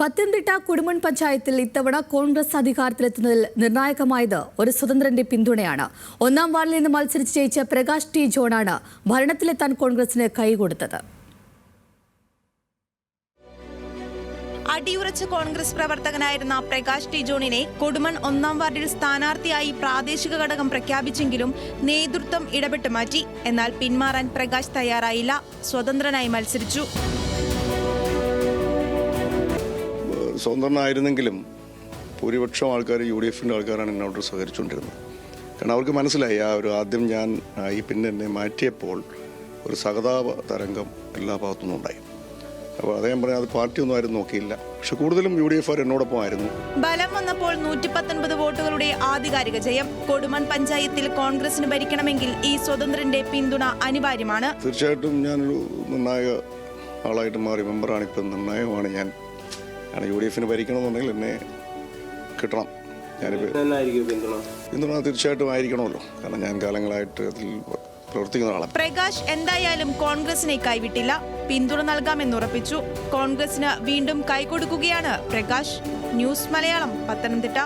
പത്തനംതിട്ട കുടുമൺ പഞ്ചായത്തിൽ ഇത്തവണ കോൺഗ്രസ് അധികാരത്തിലെത്തുന്നതിൽ നിർണായകമായത് ഒരു സ്വതന്ത്രന്റെ പിന്തുണയാണ്. ഒന്നാം വാർഡിൽ നിന്ന് മത്സരിച്ച് ജയിച്ച പ്രകാശ് ടി ജോണാണ് ഭരണത്തിലെത്താൻ കോൺഗ്രസിന് കൈകൊടുത്തത്. അടിയുറച്ച കോൺഗ്രസ് പ്രവർത്തകനായിരുന്ന പ്രകാശ് ടി ജോണിനെ കൊടുമൺ ഒന്നാം വാർഡിൽ സ്ഥാനാർത്ഥിയായി പ്രാദേശിക ഘടകം പ്രഖ്യാപിച്ചെങ്കിലും നേതൃത്വം ഇടപെട്ട് മാറ്റി. എന്നാൽ പിന്മാറാൻ പ്രകാശ് തയ്യാറായില്ല. സ്വതന്ത്രനായി മത്സരിച്ചു. സ്വതന്ത്രനായിരുന്നെങ്കിലും ഭൂരിപക്ഷം ആൾക്കാർ യു ഡി എഫിന്റെ ആൾക്കാരാണ് എന്നോട് സഹകരിച്ചുകൊണ്ടിരുന്നത്. കാരണം അവർക്ക് മനസ്സിലായി ആ ഒരു ആദ്യം ഞാൻ ഈ പിന്നെ എന്നെ മാറ്റിയപ്പോൾ ഒരു സഹതാപ തരംഗം എല്ലാ ഭാഗത്തുനിന്നും ഉണ്ടായി. അപ്പോൾ അതേ ഞാൻ അത് പാർട്ടി ഒന്നും ആരും നോക്കിയില്ല. പക്ഷെ കൂടുതലും യു ഡി എഫ് ആർ എന്നോടൊപ്പം ആയിരുന്നു. ബലം വന്നപ്പോൾ നൂറ്റി പത്തൊൻപത് വോട്ടുകളുടെ ആധികാരിക ജയം. കൊടുമൺ പഞ്ചായത്തിൽ കോൺഗ്രസിന് ഭരിക്കണമെങ്കിൽ ഈ സ്വതന്ത്രന്റെ പിന്തുണ അനിവാര്യമാണ്. തീർച്ചയായിട്ടും ഞാനൊരു നിർണായക ആളായിട്ട് മാറി മെമ്പറാണ്. ഇപ്പം നിർണായകമാണ് ഞാൻ. കാരണം യു ഡി എഫിന് ഭരിക്കണമെന്നുണ്ടെങ്കിൽ എന്നെ കിട്ടണം. ഞാനിപ്പോൾ പിന്തുണ. പിന്തുണ തീർച്ചയായിട്ടും ആയിരിക്കണമല്ലോ. കാരണം ഞാൻ കാലങ്ങളായിട്ട് അതിൽ പ്രവർത്തിക്കുന്ന ആളാണ് പ്രകാശ് എന്തായാലും കോൺഗ്രസിനെ കൈവിട്ടില്ല. പിന്തുണ നൽകാമെന്നുറപ്പിച്ചു കോൺഗ്രസിന് വീണ്ടും കൈകൊടുക്കുകയാണ് പ്രകാശ്. ന്യൂസ് മലയാളം പത്തനംതിട്ട.